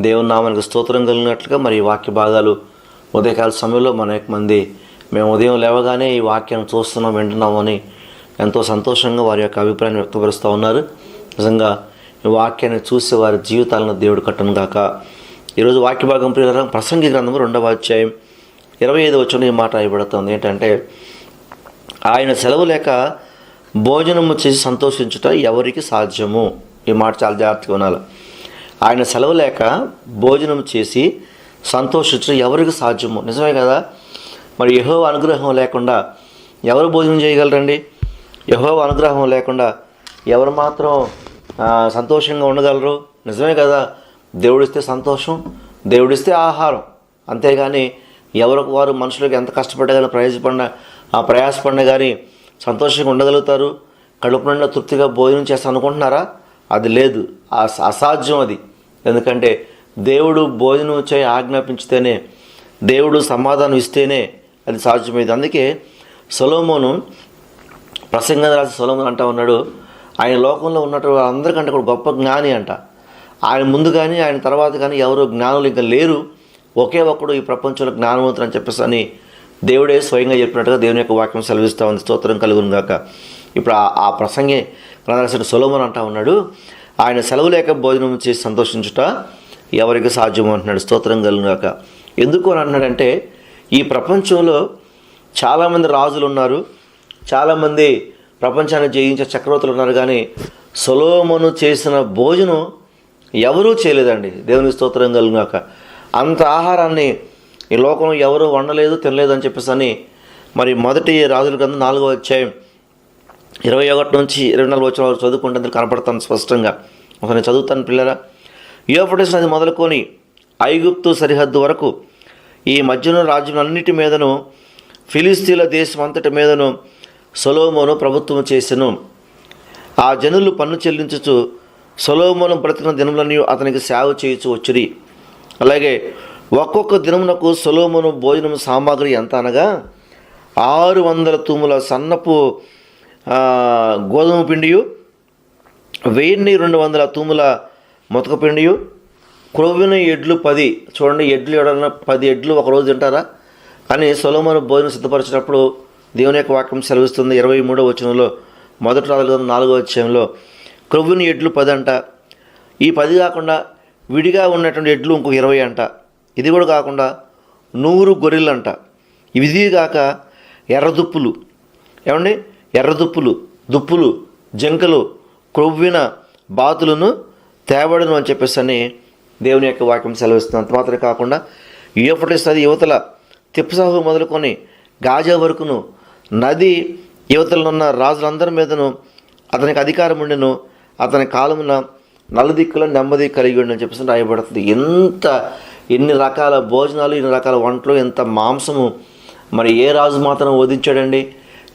దేవుని నామానికి స్తోత్రం కలిగినట్లుగా మరి ఈ వాక్య భాగాలు ఉదయకాల సమయంలో మన మంది మేము ఉదయం లేవగానే ఈ వాక్యాన్ని చూస్తున్నాం వింటున్నామని ఎంతో సంతోషంగా వారి యొక్క అభిప్రాయాన్ని వ్యక్తపరుస్తూ ఉన్నారు. నిజంగా ఈ వాక్యాన్ని చూసి వారి జీవితాలను దేవుడు కట్టను గాక. ఈరోజు వాక్య భాగం ప్రకారం ప్రసంగి గ్రంథం రెండవ అధ్యాయం ఇరవై ఐదు వచ్చిన ఈ మాట ఇవ్వబడుతుంది ఏంటంటే ఆయన సెలవు లేక భోజనము చేసి సంతోషించుట ఎవరికి సాధ్యము? ఈ మాట చాలా జాగ్రత్తగా ఉండాలి ఆయన సెలవు లేక భోజనం చేసి సంతోషించడం ఎవరికి సాధ్యము. నిజమే కదా? మరి యహో అనుగ్రహం లేకుండా ఎవరు భోజనం చేయగలరండి? యహో అనుగ్రహం లేకుండా ఎవరు మాత్రం సంతోషంగా ఉండగలరు? నిజమే కదా? దేవుడిస్తే సంతోషం దేవుడిస్తే ఆహారం. అంతేగాని ఎవరికి వారు మనుషులకు ఎంత కష్టపడ్డా కానీ ప్రయాసపడిన ఆ ప్రయాసపడినా కానీ సంతోషంగా ఉండగలుగుతారు? కడుపు నిండా తృప్తిగా భోజనం చేస్తాను అనుకుంటున్నారా అది లేదు. అసాధ్యం అది. ఎందుకంటే దేవుడు భోజనం చేయి ఆజ్ఞాపించితేనే దేవుడు సమాధానం ఇస్తేనే అది సాధ్యమైంది. అందుకే సొలోమోను ప్రసంగం రాసి సొలోమోన్ అంటా ఉన్నాడు ఆయన లోకంలో ఉన్నట్టు అందరికంటే కూడా గొప్ప జ్ఞాని అంట. ఆయన ముందు కానీ ఆయన తర్వాత కానీ ఎవరు జ్ఞానులు ఇంకా లేరు. ఒకే ఒక్కడు ఈ ప్రపంచంలో జ్ఞానవంతుడు అని చెప్పేసి అని దేవుడే స్వయంగా చెప్పినట్టుగా దేవుని యొక్క వాక్యం సెలవిస్తూ ఉంది. స్తోత్రం కలుగును గాక. ఇప్పుడు ఆ- ఆ ప్రసంగే ప్రదర్శన సొలోమన్ అంటా ఉన్నాడు. ఆయన సెలవు లేక భోజనం చేసి సంతోషించుట ఎవరికి సాధ్యం అంటున్నాడు. స్తోత్రం కలుగాక ఎందుకు అని అన్నాడంటే ఈ ప్రపంచంలో చాలామంది రాజులు ఉన్నారు. చాలామంది ప్రపంచాన్ని జయించే చక్రవర్తులు ఉన్నారు. కానీ సొలోమను చేసిన భోజనం ఎవరూ చేయలేదండి. దేవుని స్తోత్రం కలుగాక అంత ఆహారాన్ని ఈ లోకంలో ఎవరు వండలేదు తినలేదు అని చెప్పేసి అని మరి మొదటి రాజుల కింద నాలుగో అధ్యాయం ఇరవై ఒకటి నుంచి ఇరవై నాలుగు వచ్చిన వరకు చదువుకుంటే కనపడతాను స్పష్టంగా. ఒకసారి నేను చదువుతాను పిల్లరా. యూఫ్రటీస్ నది మొదలుకొని ఐగుప్తు సరిహద్దు వరకు ఈ మధ్యన రాజ్యములన్నిటి అన్నిటి మీదను ఫిలిస్తీన్ల దేశం అంతటి మీదను సొలోమోను ప్రభుత్వం చేసెను. ఆ జనులు పన్ను చెల్లించుచు సొలోమోను బ్రతికిన దినములన్నీ అతనికి సేవ చేయుచు వచ్చిరి. అలాగే ఒక్కొక్క దినమునకు సొలోమోను భోజనం సామాగ్రి ఎంత అనగా ఆరు వందల తూముల సన్నపు గోధుమ పిండియు వెయ్యిన్ని రెండు వందల తూముల మొతక పిండియు క్రొవ్విన ఎడ్లు పది. చూడండి ఎడ్లు ఎవడన్నా పది ఎడ్లు ఒక రోజు తింటారా? అని సొలోమను భోజనం సిద్ధపరిచినప్పుడు దేవుని యొక్క వాక్యం సెలవిస్తుంది ఇరవై మూడో వచనంలో మొదటి రాజుల నాలుగో అధ్యాయంలో. క్రొవ్విన ఎడ్లు పది అంట. ఈ పది కాకుండా విడిగా ఉన్నటువంటి ఎడ్లు ఇంకొక ఇరవై అంట. ఇది కూడా కాకుండా నూరు గొర్రెలు అంట ఇవి కాక ఎర్రదుప్పులు. ఏమండి? ఎర్రదుప్పులు దుప్పులు జింకలు క్రొవ్విన బాతులను తేవడను అని చెప్పేసి అని దేవుని యొక్క వాక్యం సెలవిస్తుంది. అంత మాత్రమే కాకుండా యూఫ్రటీస్ నది యువతల తిప్పసాహు మొదలుకొని గాజా వరకును నది యువతలనున్న రాజులందరి మీదను అతనికి అధికారం ఉండెను అతని కాలమున నలుదిక్కుల నెమ్మది కలిగి ఉండని చెప్పేసి రాయబడుతుంది. ఎంత ఎన్ని రకాల భోజనాలు ఎన్ని రకాల వంటలు ఎంత మాంసము మరి ఏ రాజు మాత్రం వధించాడండి?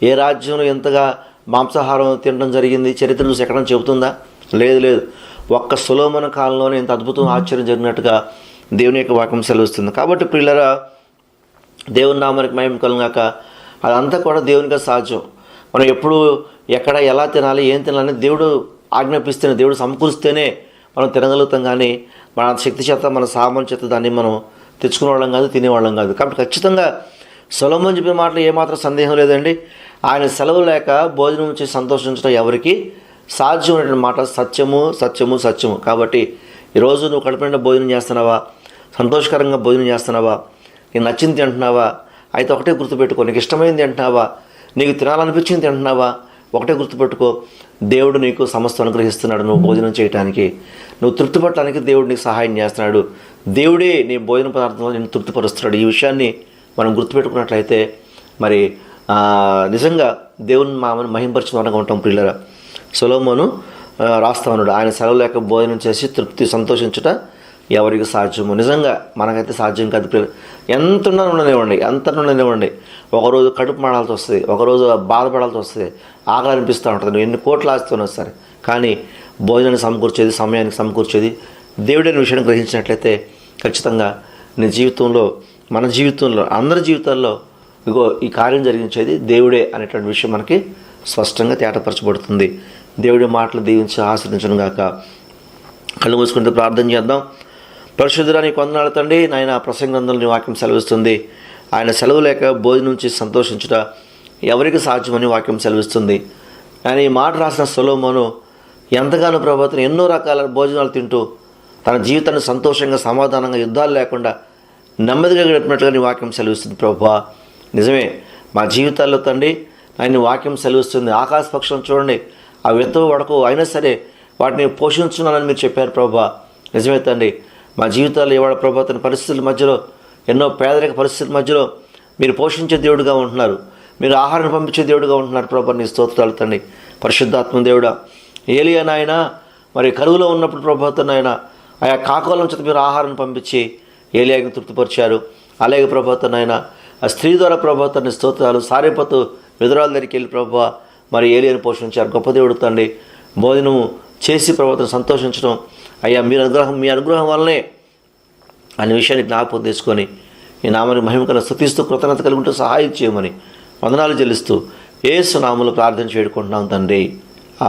ఏ రాజ్యంలో ఎంతగా మాంసాహారం తినడం జరిగింది? చరిత్ర చూసి ఎక్కడైనా చెబుతుందా? లేదు లేదు. ఒక్క సులోమన కాలంలోనే ఇంత అద్భుతం ఆశ్చర్యం జరిగినట్టుగా దేవుని యొక్క వాక్యం సెలవుస్తుంది. కాబట్టి పిల్లరా దేవుని నామానికి మహిమ కలుగాక అదంతా కూడా దేవునికి సాధ్యం. మనం ఎప్పుడు ఎక్కడ ఎలా తినాలి ఏం తినాలని దేవుడు ఆజ్ఞాపిస్తేనే దేవుడు సమకూరిస్తేనే మనం తినగలుగుతాం కానీ మన శక్తి చేత మన సామర్థ్యం చేత దాన్ని మనం తెచ్చుకునే వాళ్ళం కాదు తినేవాళ్ళం కాదు. కాబట్టి ఖచ్చితంగా సొలమని చెప్పిన మాటలు ఏమాత్రం సందేహం లేదండి. ఆయన సెలవు లేక భోజనం చేసి సంతోషించడం ఎవరికి? సాధ్యమైనటువంటి మాట సత్యము సత్యము సత్యము. కాబట్టి ఈరోజు నువ్వు కడుపు భోజనం చేస్తున్నావా? సంతోషకరంగా భోజనం చేస్తున్నావా? నీకు నచ్చింది తింటున్నావా? అయితే ఒకటే గుర్తుపెట్టుకో నీకు ఇష్టమైంది తింటున్నావా? నీకు తినాలనిపించింది తింటున్నావా? ఒకటే గుర్తుపెట్టుకో దేవుడు నీకు సమస్త అనుగ్రహిస్తున్నాడు నువ్వు భోజనం చేయడానికి నువ్వు తృప్తిపడటానికి దేవుడు నీకు సహాయం చేస్తున్నాడు. దేవుడే నీ భోజన పదార్థంలో నేను తృప్తిపరుస్తున్నాడు. ఈ విషయాన్ని మనం గుర్తుపెట్టుకున్నట్లయితే మరి నిజంగా దేవుని మామని మహింపరిచిన ఉంటాం పిల్లరా సొలోమోను రాస్తా ఉన్నాడు. ఆయన సెలవు లేక భోజనం చేసి తృప్తి సంతోషించుట ఎవరికి సాధ్యము. నిజంగా మనకైతే సాధ్యం కాదు పిల్లలు ఎంత ఉండనివ్వండి ఎంత ఉండనివ్వండి ఒకరోజు కడుపు మాడాల్సి వస్తుంది ఒకరోజు బాధపడాల్సి వస్తుంది ఆకలి అనిపిస్తూ ఉంటుంది. నువ్వు ఎన్ని కోట్లు ఆస్తున్నా సరే కానీ భోజనాన్ని సమకూర్చేది సమయానికి సమకూర్చేది దేవుడైన విషయాన్ని గ్రహించినట్లయితే ఖచ్చితంగా నీ జీవితంలో మన జీవితంలో అందరి జీవితాల్లో ఇగో ఈ కార్యం జరిగించేది దేవుడే అనేటువంటి విషయం మనకి స్పష్టంగా తేటపరచబడుతుంది. దేవుడి మాటలు దీవించి ఆశ్రయించను గాక. కళ్ళు మూసుకుంటూ ప్రార్థన చేద్దాం. పరిశుద్ధురానికి వందనాలు తండ్రి నాయన ప్రసంగంలో వాక్యం సెలవిస్తుంది. ఆయన సెలవు లేక భోజనం నుంచి సంతోషించుట ఎవరికి సాధ్యమని వాక్యం సెలవిస్తుంది. ఆయన ఈ మాట రాసిన సొలోమోను ఎంతగానో ప్రభుత్వం ఎన్నో రకాల భోజనాలు తింటూ తన జీవితాన్ని సంతోషంగా సమాధానంగా యుద్ధాలు లేకుండా నెమ్మదిగా గడిపినట్లుగా నీ వాక్యం సెలవిస్తుంది ప్రభా. నిజమే మా జీవితాల్లో తండ్రి ఆయన వాక్యం సెలవిస్తుంది. ఆకాశ పక్షం చూడండి ఆ విత్తవు వడకు అయినా సరే వాటిని పోషించున్నానని మీరు చెప్పారు ప్రభా. నిజమే తండ్రి మా జీవితాల్లో ఇవాళ ప్రభా తన పరిస్థితుల మధ్యలో ఎన్నో పేదరిక పరిస్థితుల మధ్యలో మీరు పోషించే దేవుడుగా ఉంటున్నారు. మీరు ఆహారం పంపించే దేవుడుగా ఉంటున్నారు ప్రభా నీ స్తోత్రాలు తండ్రి. పరిశుద్ధాత్మ దేవుడా. ఏలియా నాయన మరి కరువులో ఉన్నప్పుడు ప్రభాతం ఆయన ఆయా కాకోలం చేత మీరు ఆహారం పంపించి ఏలియాకి తృప్తిపరిచారు. అలాగే ప్రభాతం ఆయన ఆ స్త్రీ ద్వారా ప్రభాతాన్ని స్తోత్రాలు సారేపతు విధురాల దగ్గరికి వెళ్ళి ప్రభా మరి ఏలియను పోషించారు. గొప్ప దేవుడు తండ్రి భోజనము చేసి ప్రభుత్వం సంతోషించడం. అయ్యా మీరు అనుగ్రహం మీ అనుగ్రహం వల్లనే అనే విషయాన్ని జ్ఞాపకం తీసుకొని ఈ నామని మహిమకర స్థుతిస్తూ కృతజ్ఞత కలిగి సహాయం చేయమని వందనాలు చెల్లిస్తూ ఏసు నామలు ప్రార్థన చేడుకుంటున్నాం తండ్రి.